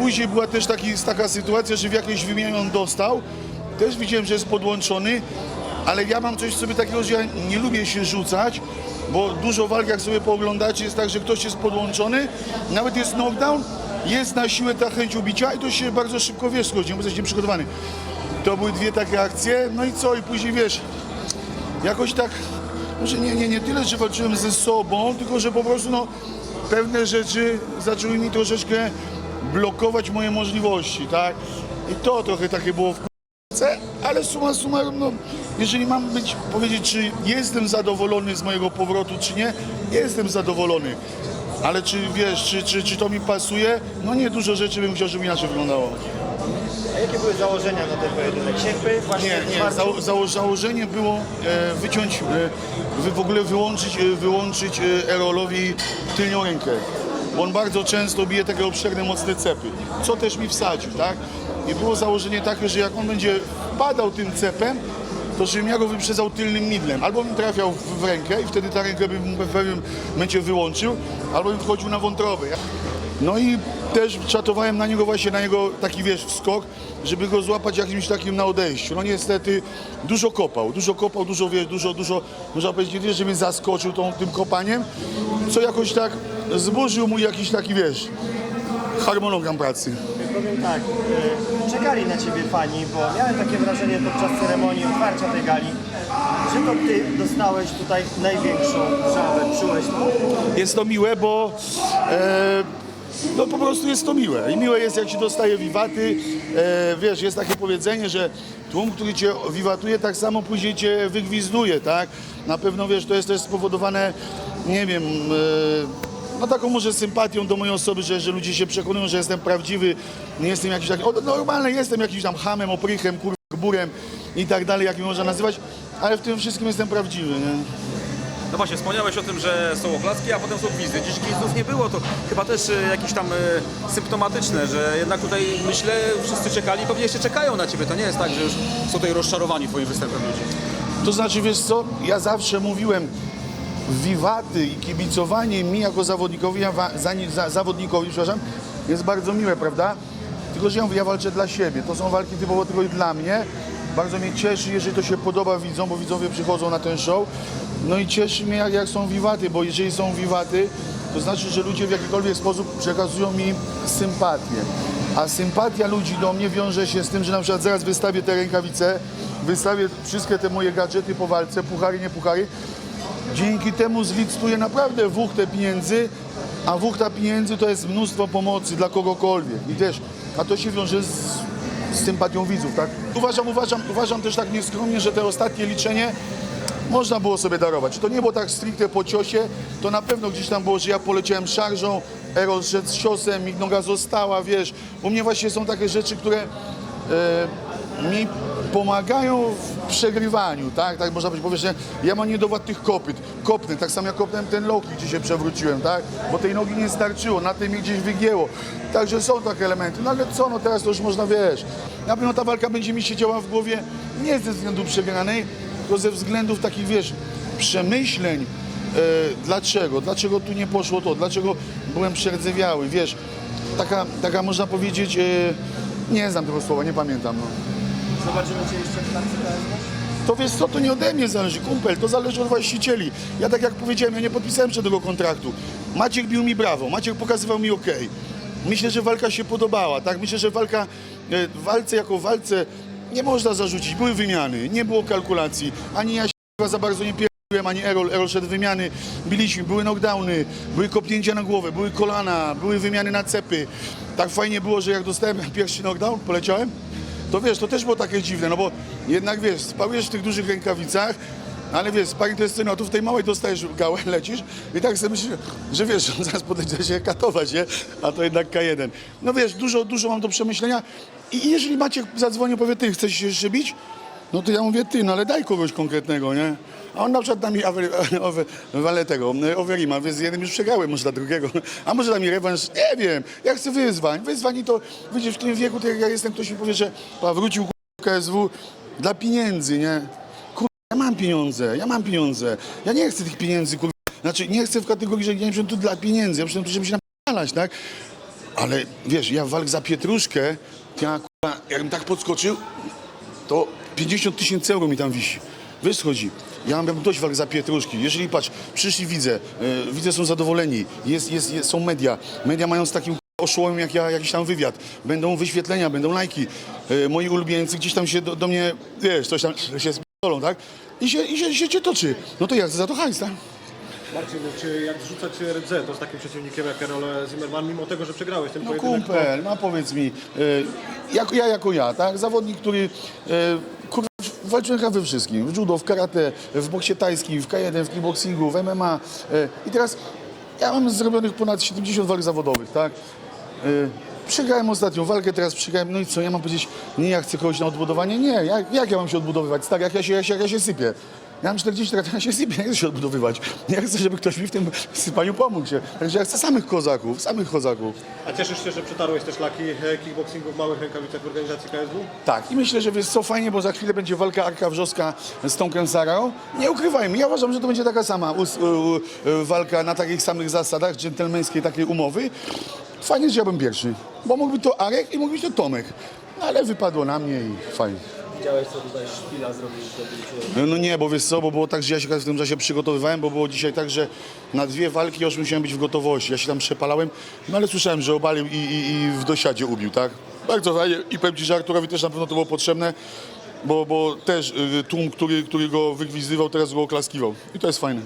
później była też taki, taka sytuacja, że w jakiejś wymianie on dostał. Też widziałem, że jest podłączony, ale ja mam coś w sobie takiego, że ja nie lubię się rzucać, bo dużo walk, jak sobie pooglądacie, jest tak, że ktoś jest podłączony, nawet jest knockdown, jest na siłę ta chęć ubicia i to się bardzo szybko, wiesz, schodzi, bo jesteś nieprzygotowany. To były dwie takie akcje, no i co, i później, wiesz, jakoś tak, może nie, nie, nie tyle, że walczyłem ze sobą, tylko że po prostu no, pewne rzeczy zaczęły mi troszeczkę blokować moje możliwości, tak? I to trochę takie było w ale suma summarum, no, jeżeli mam być, powiedzieć, czy jestem zadowolony z mojego powrotu, czy nie, jestem zadowolony. Ale czy wiesz, czy, czy, czy to mi pasuje? No nie, dużo rzeczy bym chciał, żeby inaczej wyglądało. A jakie były założenia na ten pojedynek? Sierpy, właśnie Nie, nie. Zało, zało, założenie było e, wyciąć, e, w ogóle wyłączyć, e, wyłączyć e, Erolowi tylnią rękę. Bo on bardzo często bije takie obszerne, mocne cepy. Co też mi wsadził, tak? I było założenie takie, że jak on będzie wpadał tym cepem, to żebym ja go wyprzedzał tylnym midlem. Albo bym trafiał w, rękę i wtedy ta rękę bym w pewnym momencie wyłączył, albo bym wchodził na wątrobę. No i też czatowałem na niego właśnie, na jego taki wiesz, wskok, żeby go złapać jakimś takim na odejściu. No niestety dużo kopał, dużo kopał, dużo wiesz, dużo, dużo, można powiedzieć, nie, że mnie zaskoczył tą, tym kopaniem, co jakoś tak zburzył mu jakiś taki, wiesz, harmonogram pracy. Powiem tak, e, czekali na ciebie fani, bo miałem takie wrażenie podczas ceremonii otwarcia tej gali, że to ty dostałeś tutaj największą żałę, czułeś to? Jest to miłe, bo e, no po prostu jest to miłe. I miłe jest, jak się dostaje wiwaty. E, wiesz, jest takie powiedzenie, że tłum, który cię wiwatuje, tak samo później cię wygwizduje, tak? Na pewno, wiesz, to jest też spowodowane, nie wiem, e, no taką może sympatią do mojej osoby, że, że ludzie się przekonują, że jestem prawdziwy, nie jestem jakiś taki, o, normalny jestem jakimś tam hamem, oprychem, kurburem i tak dalej, jak mi można nazywać, ale w tym wszystkim jestem prawdziwy, nie? No właśnie, wspomniałeś o tym, że są oklaski, a potem są gwizdy. Dziś gwizdów nie było, to chyba też e, jakieś tam e, symptomatyczne, że jednak tutaj myślę, wszyscy czekali, pewnie jeszcze czekają na ciebie. To nie jest tak, że już są tutaj rozczarowani twoim występem ludzi. To znaczy, wiesz co, ja zawsze mówiłem, wiwaty i kibicowanie mi jako zawodnikowi, ja wa- za, za, zawodnikowi, przepraszam, jest bardzo miłe, prawda? Tylko, że ja mówię, ja walczę dla siebie. To są walki typowo tylko dla mnie. Bardzo mnie cieszy, jeżeli to się podoba widzom, bo widzowie przychodzą na ten show. No i cieszy mnie, jak, jak są wiwaty, bo jeżeli są wiwaty, to znaczy, że ludzie w jakikolwiek sposób przekazują mi sympatię. A sympatia ludzi do mnie wiąże się z tym, że na przykład zaraz wystawię te rękawice, wystawię wszystkie te moje gadżety po walce, puchary, nie puchary. Dzięki temu zlicytuję naprawdę wuchtę pieniędzy, a wuchta pieniędzy to jest mnóstwo pomocy dla kogokolwiek. I też, a to się wiąże z, z sympatią widzów, tak? Uważam, uważam, uważam też tak nieskromnie, że te ostatnie liczenie można było sobie darować. To nie było tak stricte po ciosie, to na pewno gdzieś tam było, że ja poleciałem szarżą, szedł z ciosem, mi noga została, wiesz. U mnie właśnie są takie rzeczy, które e, mi pomagają w przegrywaniu, tak? Tak można być powiedzieć, że ja mam niedowład tych kopyt, kopnę, tak samo jak kopnąłem ten loki, gdzie się przewróciłem, tak? Bo tej nogi nie starczyło, na tym mi gdzieś wygięło. Także są takie elementy. No ale co, no teraz to już można, wiesz. Na pewno ta walka będzie mi siedziała w głowie nie ze względu przegranej, tylko ze względów takich, wiesz, przemyśleń, e, dlaczego, dlaczego tu nie poszło to, dlaczego byłem przerdzewiały, wiesz, taka, taka można powiedzieć, e, nie znam tego słowa, nie pamiętam, no. Zobaczymy cię jeszcze w klatce? To wiesz co, to nie ode mnie zależy, kumpel, to zależy od właścicieli. Ja tak jak powiedziałem, ja nie podpisałem tego kontraktu. Maciek bił mi brawo, Maciek pokazywał mi ok. Myślę, że walka się podobała, tak? Myślę, że walka, e, walce jako walce nie można zarzucić. Były wymiany, nie było kalkulacji, ani ja się za bardzo nie pierdoliłem, ani Erol, Erol szedł wymiany, biliśmy, były knockdowny, były kopnięcia na głowę, były kolana, były wymiany na cepy. Tak fajnie było, że jak dostałem pierwszy knockdown, poleciałem, to wiesz, to też było takie dziwne, no bo jednak wiesz, spałujesz w tych dużych rękawicach, ale wiesz, sparring to jest scena, tu w tej małej dostajesz gałę, lecisz i tak sobie myślisz, że wiesz, zaraz podejdzie się katować, nie? A to jednak K1. No wiesz, dużo, dużo mam do przemyślenia i jeżeli Maciek zadzwonił, powie, ty chcesz się jeszcze bić? No to ja mówię, ty, no ale daj kogoś konkretnego, nie? A on na przykład da mi awer, over, wale tego, overima, z jednym już przegrałem, może dla drugiego. A może da mi rewanż, nie wiem. Ja chcę wyzwań. Wyzwań i to, widzisz, w tym wieku, tak jak ja jestem, ktoś mi powie, że pa, wrócił KSW dla pieniędzy, nie? Kur... ja mam pieniądze, ja mam pieniądze. Ja nie chcę tych pieniędzy, kur... Znaczy, nie chcę w kategorii, że ja nie tu dla pieniędzy, ja przyszedłem tu, żeby się napalać, tak? Ale wiesz, ja walk za pietruszkę, ja kurwa, jakbym tak podskoczył, to 50 tysięcy euro mi tam wisi. Wiesz co chodzi? Ja mam dość walk za pietruszki. Jeżeli patrz, przyszli widzę, yy, widzę są zadowoleni, jest, jest, jest, są media. Media mają z takim oszołomem jak ja jakiś tam wywiad. Będą wyświetlenia, będą lajki. Yy, moi ulubieńcy gdzieś tam się do, do mnie, wiesz, coś tam się spierdolą, tak? I się, i się, się cię toczy. No to ja za to hajs, tak? Marcin, czy jak zrzucać rdze, to z takim przeciwnikiem jak Karol Zimmerman, mimo tego, że przegrałeś ten No pojedynek, kumpel, no powiedz mi, y, jak, ja jako ja, tak? Zawodnik, który y, kurwa, walczyłem chyba we wszystkim. W judo, w karate, w boksie tajskim, w K1, w kickboxingu, w MMA. Y, I teraz ja mam zrobionych ponad 70 walk zawodowych, tak? Y, Przegrałem ostatnią walkę, teraz przegrałem, no i co, ja mam powiedzieć, nie, ja chcę kogoś na odbudowanie? Nie, jak, jak ja mam się odbudowywać, tak, jak ja się, jak się, jak ja się sypię? Ja mam 40 lat, ja się sypię, nie chcę się odbudowywać. Ja chcę, żeby ktoś mi w tym sypaniu pomógł się. Także ja chcę samych kozaków, samych kozaków. a cieszysz się, że przetarłeś te szlaki e, kickboxingu w małych rękawicach w organizacji KSW? Tak, i myślę, że jest co fajnie, bo za chwilę będzie walka Arka Wrzoska z Tomkiem Sarą. Nie ukrywajmy, ja uważam, że to będzie taka sama us, u, u, walka na takich samych zasadach, dżentelmeńskiej takiej umowy. Fajnie, że ja bym pierwszy, bo mógłby to Arek i mógłby to Tomek. No, ale wypadło na mnie i fajnie. Widziałeś, co tutaj szpila zrobił wtedy? No nie, bo wiesz co, bo było tak, że ja się w tym czasie przygotowywałem, bo było dzisiaj tak, że na dwie walki już musiałem być w gotowości. Ja się tam przepalałem, no ale słyszałem, że obalił i, i, i w dosiadzie ubił, tak? Bardzo fajnie i powiem Ci, że Arturowi też na pewno to było potrzebne, bo, bo też y, tłum, który, który go wygwizywał, teraz go oklaskiwał. I to jest fajne.